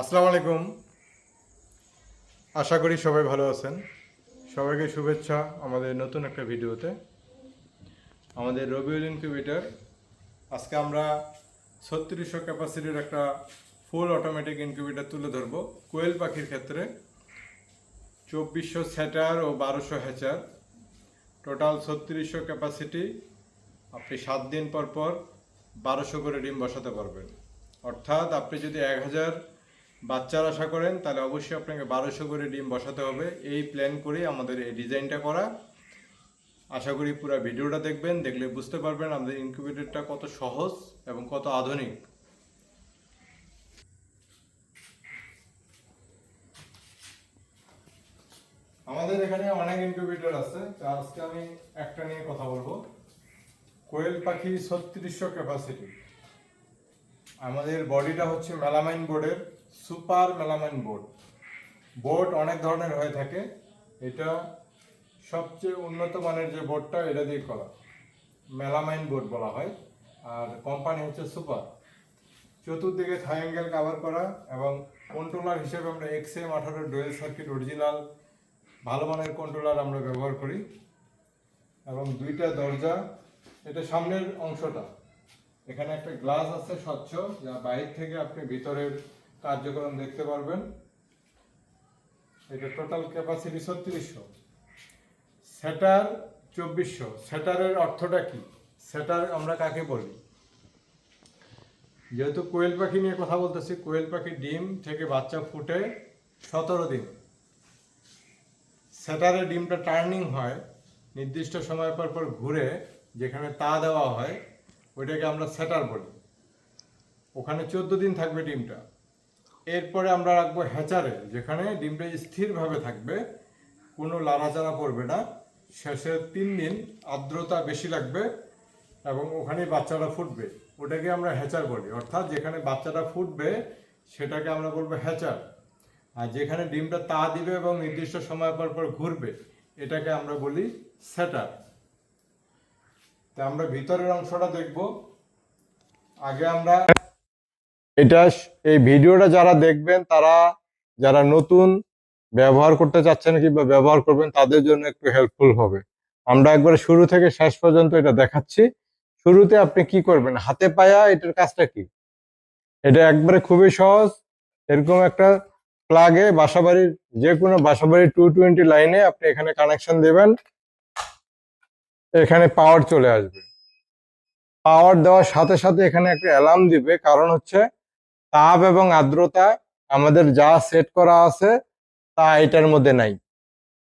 আসসালামু আলাইকুম। আশা করি সবাই ভালো আছেন। সবাইকে শুভেচ্ছা আমাদের নতুন একটা ভিডিওতে। আমাদের রবিউল ইনকিউবেটর, আজকে আমরা ছত্রিশশো ক্যাপাসিটির একটা ফুল অটোমেটিক ইনকিউবেটর তুলে ধরবো। কোয়েল পাখির ক্ষেত্রে চব্বিশশো স্যাটার ও বারোশো হ্যাচার। টোটাল ছত্রিশশো ক্যাপাসিটি, আপনি সাত দিন পর পর বারোশো করে ডিম বসাতে পারবেন। অর্থাৎ আপনি যদি এক হাজার বাচ্চার আশা করেন, তাহলে অবশ্যই আপনাকে বারোশো করে ডিম বসাতে হবে। এই প্ল্যান করেই আমাদের এই ডিজাইনটা করা। আশা করি পুরো ভিডিওটা দেখবেন, দেখলে বুঝতে পারবেন আমাদের ইনকিউবেটরটা কত সহজ এবং কত আধুনিক। আমাদের এখানে অনেক ইনকিউবেটর আছে আজকে আমি একটা নিয়ে কথা বলব। কোয়েল পাখি ছত্রিশশো ক্যাপাসিটি আমাদের বডিটা হচ্ছে মেলামাইন বোর্ডের, সুপার মেলামাইন বোর্ড। বোর্ড অনেক ধরনের হয়ে থাকে। এটা সবচেয়ে উন্নত মানের যে বোর্ডটা, এটা দিয়ে করা। মেলামাইন বোর্ড বলা হয়। আর কোম্পানি হচ্ছে সুপার। চতুর্দিকে থাইঙ্গেল কাভার করা এবং কন্ট্রোলার হিসেবে আমরা এক্স এম আঠারো ডুয়েল সার্কিট অরিজিনাল ভালো মানের কন্ট্রোলার আমরা ব্যবহার করি। এবং দুইটা দরজা, এটা সামনের অংশটা। এখানে একটা গ্লাস আছে স্বচ্ছ, যা বাইরে থেকে আপনি ভিতরের কার্যক্রম দেখতে পারবেন। এটা টোটাল ক্যাপাসিটি ছত্রিশশো। সেটার চব্বিশশো। সেটারের অর্থটা কি? সেটার আমরা কাকে বলি? যেহেতু কোয়েল পাখি নিয়ে কথা বলতেছি, কোয়েল পাখি ডিম থেকে বাচ্চা ফুটে সতেরো দিন। সেটারে ডিমটা টার্নিং হয়, নির্দিষ্ট সময় পর পর ঘুরে যেখানে তা দেওয়া হয় ওইটাকে আমরা সেটার বলি। ওখানে চোদ্দ দিন থাকবে ডিমটা। এরপরে আমরা রাখব হ্যাচারে, যেখানে ডিমটা স্থিরভাবে থাকবে, কোনো লাড়াচাড়া পড়বে না। শেষে তিন দিন আর্দ্রতা বেশি লাগবে এবং ওখানে বাচ্চাটা ফুটবে। ওটাকে আমরা হ্যাচার বলি। অর্থাৎ যেখানে বাচ্চাটা ফুটবে, সেটাকে আমরা বলব হ্যাচার। আর যেখানে ডিমটা তা দিবে এবং নির্দিষ্ট সময় পর পর ঘুরবে, এটাকে আমরা বলি সেটার। আমরা ভিতরের অংশটা দেখব। আগে আমরা এটা এই ভিডিওটা যারা দেখবেন, তারা যারা নতুন ব্যবহার করতে চাচ্ছেন কিংবা ব্যবহার করবেন, তাদের জন্য একটু হেল্পফুল হবে। আমরা একবারে শুরু থেকে শেষ পর্যন্ত এটা দেখাচ্ছি। শুরুতে আপনি কি করবেন? হাতে পায়া এটার কাজটা কি? এটা একবারে খুবই সহজ। এরকম একটা প্লাগে বাসাবাড়ির যে কোনো বাসাবাড়ির টু টোয়েন্টি লাইনে আপনি এখানে কানেকশন দেবেন। এখানে পাওয়ার চলে আসবে। পাওয়ার দেওয়ার সাথে সাথে এখানে একটা অ্যালার্ম দিবে, কারণ হচ্ছে তাপ এবং আর্দ্রতা আমাদের যা সেট করা আছে তা এটার মধ্যে নাই।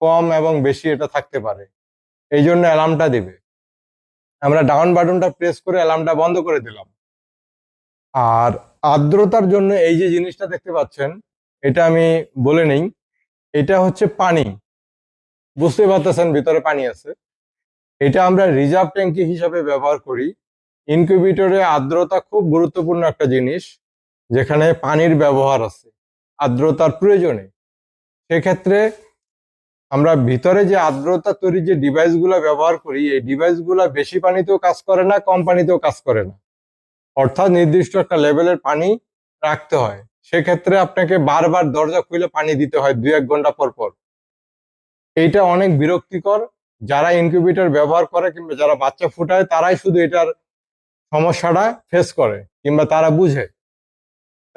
কম এবং বেশি এটা থাকতে পারে। এই জন্য অ্যালার্মটা দিবে। আমরা ডাউন বাটনটা প্রেস করে অ্যালার্মটা বন্ধ করে দিলাম। আর আর্দ্রতার জন্য এই যে জিনিসটা দেখতে পাচ্ছেন, এটা আমি বলে নেই, এটা হচ্ছে পানি। বুঝতে পারতেছেন ভিতরে পানি আছে। এটা আমরা রিজার্ভ ট্যাঙ্কি হিসাবে ব্যবহার করি। ইনকিউবেটরে আর্দ্রতা খুব গুরুত্বপূর্ণ একটা জিনিস, যেখানে পানির ব্যবহার আছে, আর্দ্রতার প্রয়োজনে। সেক্ষেত্রে আমরা ভিতরে যে আর্দ্রতা তৈরি যে ডিভাইসগুলো ব্যবহার করি, এই ডিভাইসগুলো বেশি পানিতেও কাজ করে না, কম পানিতেও কাজ করে না। অর্থাৎ নির্দিষ্ট একটা লেভেলের পানি রাখতে হয়। সেক্ষেত্রে আপনাকে বারবার দরজা খুলে পানি দিতে হয় দুই এক ঘণ্টা পর পর। এইটা অনেক বিরক্তিকর যারা ইনকিউবেটর ব্যবহার করে কিংবা যারা বাচ্চা ফুটায়, তারাই শুধু এটার সমস্যাটা ফেস করে কিংবা তারা বুঝে।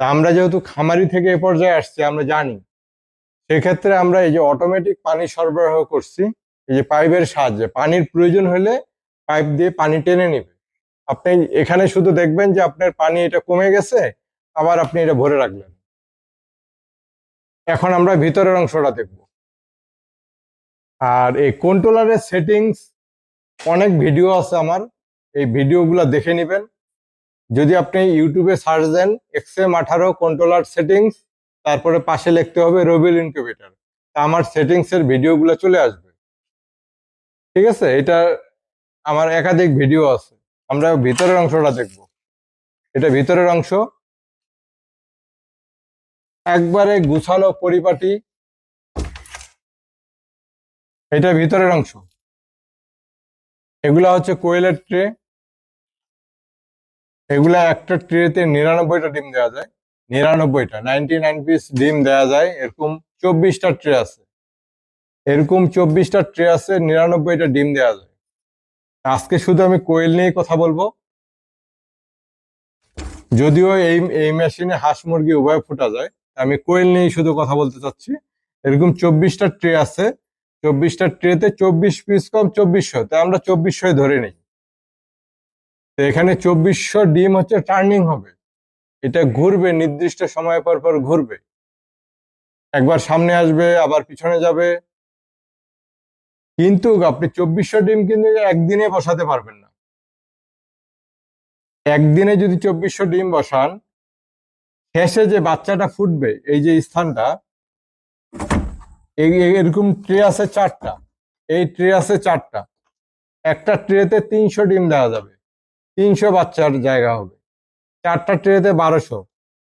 তা আমরা যেহেতু খামারি থেকে এ পর্যায়ে আসছি, আমরা জানি। সেক্ষেত্রে আমরা এই যে অটোমেটিক পানি সরবরাহ করছি, এই যে পাইপের সাহায্যে। পানির প্রয়োজন হলে পাইপ দিয়ে পানি টেনে নেবে। আপনি এখানে শুধু দেখবেন যে আপনার পানি এটা কমে গেছে, আবার আপনি এটা ভরে রাখলেন এখন আমরা ভিতরের অংশটা দেখব। আর এই কন্ট্রোলারের সেটিংস অনেক ভিডিও আছে আমার। এই ভিডিওগুলো দেখে নেবেন। যদি আপনি ইউটিউবে সার্চ দেন এক্সএম আঠারো কন্ট্রোলার সেটিংস তারপরে পাশে লিখতে হবে রবিল ইনকিউবেটর তা আমার সেটিংসের ভিডিওগুলো চলে আসবে। ঠিক আছে? এটা আমার একাধিক ভিডিও আছে। আমরা ভিতরের অংশটা দেখব। এটা ভিতরের অংশ। একবারে গুছানো পরিপাটি। এটা ভিতরের অংশ। এগুলা হচ্ছে কোয়েলের ট্রে। এগুলা একটা ট্রেতে নিরানব্বইটা ডিম দেওয়া যায়। নিরানব্বইটা নাইনটি নাইন পিস ডিম দেওয়া যায়। এরকম চব্বিশটা ট্রে আছে। এরকম চব্বিশটা ট্রে আছে, নিরানব্বইটা ডিম দেওয়া যায়। আজকে শুধু আমি কোয়েল নিয়ে কথা বলব। যদিও এই এই মেশিনে হাঁস মুরগি উভয় ফোটা যায় আমি কোয়েল নিয়েই শুধু কথা বলতে চাচ্ছি। এরকম চব্বিশটা ট্রে আছে চব্বিশটা ট্রেতে চব্বিশ পিস কম চব্বিশশো তাই আমরা চব্বিশশোই ধরে নিই। তো এখানে চব্বিশশো ডিম হচ্ছে টার্নিং হবে। এটা ঘুরবে, নির্দিষ্ট সময় পর পর ঘুরবে। একবার সামনে আসবে, আবার পিছনে যাবে। কিন্তু আপনি চব্বিশশো ডিম কিন্তু একদিনে বসাতে পারবেন না। একদিনে যদি চব্বিশশো ডিম বসান, শেষে যে বাচ্চাটা ফুটবে, এই যে স্থানটা এরকম ট্রে আছে চারটা। এই ট্রে আছে চারটা। একটা ট্রেতে তিনশো ডিম দেওয়া যাবে। তিনশো বাচ্চার জায়গা হবে। চারটা ট্রেতে বারোশো।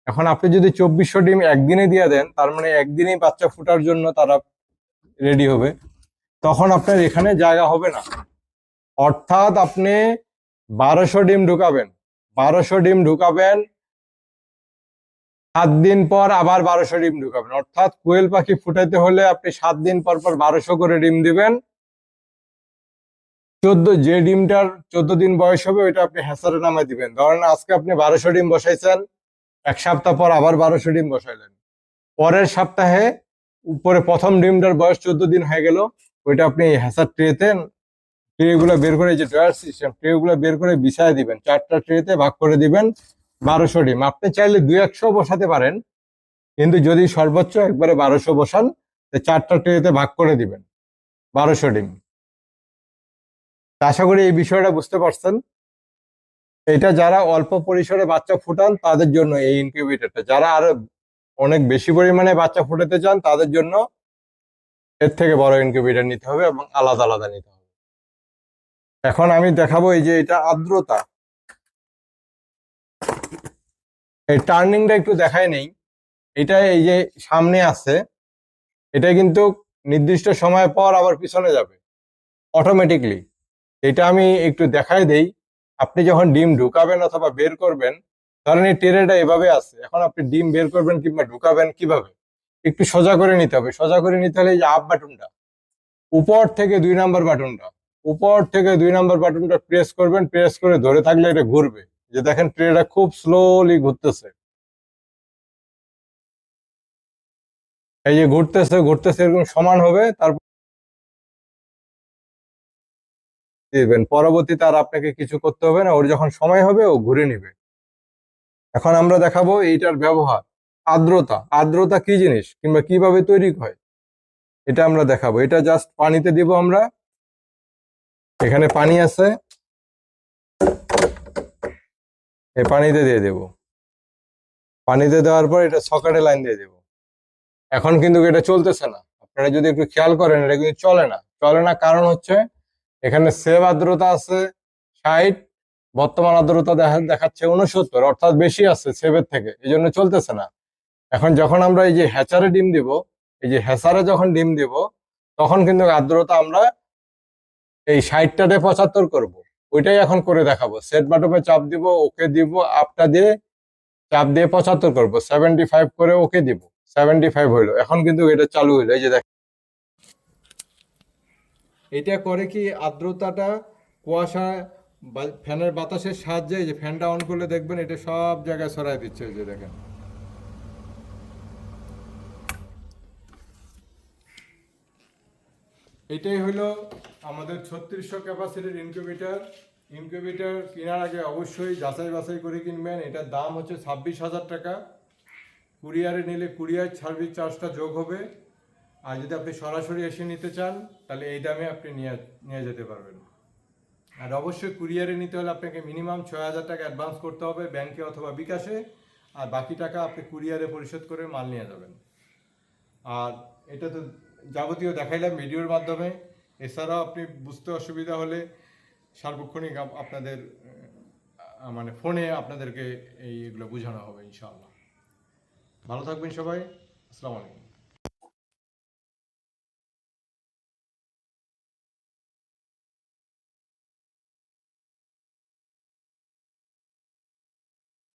এখন আপনি যদি চব্বিশশো ডিম একদিনে দিয়ে দেন, তার মানে একদিনেই বাচ্চা ফুটার জন্য তারা রেডি হবে। তখন আপনার এখানে জায়গা হবে না। অর্থাৎ আপনি বারোশো ডিম ঢুকাবেন। বারোশো ডিম ঢুকাবেন সাত দিন পর আবার বারোশো ডিম ঢুকাবেন। অর্থাৎ কোয়েল পাখি ফুটাইতে হলে আপনি সাত দিন পর পর বারোশো করে ডিম দিবেন। চোদ্দ, যে ডিমটার চোদ্দ দিন বয়স হবে, ওইটা আপনি হ্যাসারে নামে দিবেন। ধরেন আজকে আপনি বারোশো ডিম বসাইছেন, এক সপ্তাহ পর আবার বারোশো ডিম বসাইলেন। পরের সপ্তাহে উপরে প্রথম ডিমটার বয়স চোদ্দ দিন হয়ে গেল, ওইটা আপনি হ্যাসার ট্রেতে ট্রে গুলো বের করে যে ড্রয়ার সিস্টেম ট্রে গুলো বের করে বিছায় দিবেন। চারটা ট্রেতে ভাগ করে দিবেন। বারোশো ডিম। আপনি চাইলে দুই একশো বসাতে পারেন, কিন্তু যদি সর্বোচ্চ একবারে বারোশো বসান চারটা ট্রেতে ভাগ করে দিবেন, বারোশো ডিম। আশা করি এই বিষয়টা বুঝতে পারছেন। এটা যারা অল্প পরিসরে বাচ্চা ফুটান, তাদের জন্য এই ইনকিউবেটরটা যারা আরও অনেক বেশি পরিমাণে বাচ্চা ফুটাতে চান, তাদের জন্য এর থেকে বড় ইনকিউবেটর নিতে হবে এবং আলাদা আলাদা নিতে হবে। এখন আমি দেখাবো এই যে এটা আর্দ্রতা। এই টার্নিংটা একটু দেখাই নেই। এটা এই যে সামনে আছে, এটা কিন্তু নির্দিষ্ট সময় পর আবার পিছনে যাবে অটোমেটিকলি এটা আমি একটু দেখাই দেই। আপনি যখন ডিম ঢুকাবেন অথবা বের করবেন, ধরেন এই টেরেটা এভাবে আছে, এখন আপনি ডিম বের করবেন কিংবা ঢুকাবেন কীভাবে? একটু সোজা করে নিতে হবে। সোজা করে নিতে হলে এই যে আপ বাটনটা উপর থেকে দুই নাম্বার বাটনটা উপর থেকে দুই নাম্বার বাটনটা প্রেস করবেন প্রেস করে ধরে থাকলে এটা ঘুরবে। যে দেখেন ট্রেটা খুব স্লোলি ঘুরতেছে। এই যে ঘুরতেছে ঘুরতেছে এরকম সমান হবে, তারপর দিবেন। পরবর্তীতে আর আপনাকে কিছু করতে হবে না, ওর যখন সময় হবে ও ঘুরে নিবে। এখন আমরা দেখাবো এইটার ব্যবহার। আর্দ্রতা। আর্দ্রতা কি জিনিস? কিংবা কীভাবে তৈরি হয়? এটা আমরা দেখাবো। এটা জাস্ট পানিতে দিব আমরা। এখানে পানি আছে। পানিতে দিয়ে দেব। পানিতে দেওয়ার পর এটা সকেটে লাইন দিয়ে দেব। এখন কিন্তু এটা চলতেছে না। আপনারা যদি একটু খেয়াল করেন, এটা কিন্তু চলে না। চলে না কারণ হচ্ছে এখানে সেভ আর্দ্রতা আছে ষাট, বর্তমান আর্দ্রতা দেখা, দেখাচ্ছে উনসত্তর অর্থাৎ বেশি আছে সেভের থেকে। এই জন্য চলতেছে না। এখন যখন আমরা এই যে হ্যাচারে ডিম দিব, এই যে হ্যাচারে যখন ডিম দিব, তখন কিন্তু আর্দ্রতা আমরা এই ষাটটাতে পঁচাত্তর করব। ওইটাই এখন করে দেখাবো। সেট বাটমে চাপ দিব, ওকে দিব আপটা দিয়ে চাপ দিয়ে পঁচাত্তর করব। সেভেন্টি ফাইভ করে ওকে দিব। সেভেন্টি ফাইভ হইল। এখন কিন্তু এটা চালু হইল। এই যে দেখ এটা করে কি আর্দ্রতাটা কুয়াশা ফ্যানের বাতাসের সাহায্যে যে ফ্যানটা অন করলে দেখবেন এটা সব জায়গায় ছড়াই দিচ্ছে। যে দেখেন। এটাই হলো আমাদের ছত্রিশশো ক্যাপাসিটির ইনকিউবেটার। ইনকিউবেটার কেনার আগে অবশ্যই যাচাই বাছাই করে কিনবেন। এটার দাম হচ্ছে ছাব্বিশ হাজার টাকা। কুরিয়ারে নিলে কুরিয়ার সার্ভিস চার্জটা যোগ হবে। আর যদি আপনি সরাসরি এসে নিতে চান, তাহলে এই দামে আপনি নিয়ে নিয়ে যেতে পারবেন। আর অবশ্যই কুরিয়ারে নিতে হলে আপনাকে মিনিমাম ছয় হাজার টাকা অ্যাডভান্স করতে হবে ব্যাংকে অথবা বিকাশে। আর বাকি টাকা আপনি কুরিয়ারে পরিশোধ করে মাল নিয়ে যাবেন। আর এটা তো যাবতীয় দেখাইলাম ভিডিওর মাধ্যমে। এছাড়াও আপনি বুঝতে অসুবিধা হলে সার্বক্ষণিক আপনাদের মানে ফোনে আপনাদেরকে এইগুলো বোঝানো হবে ইনশাআল্লাহ। ভালো থাকবেন সবাই। আসসালামু আলাইকুম।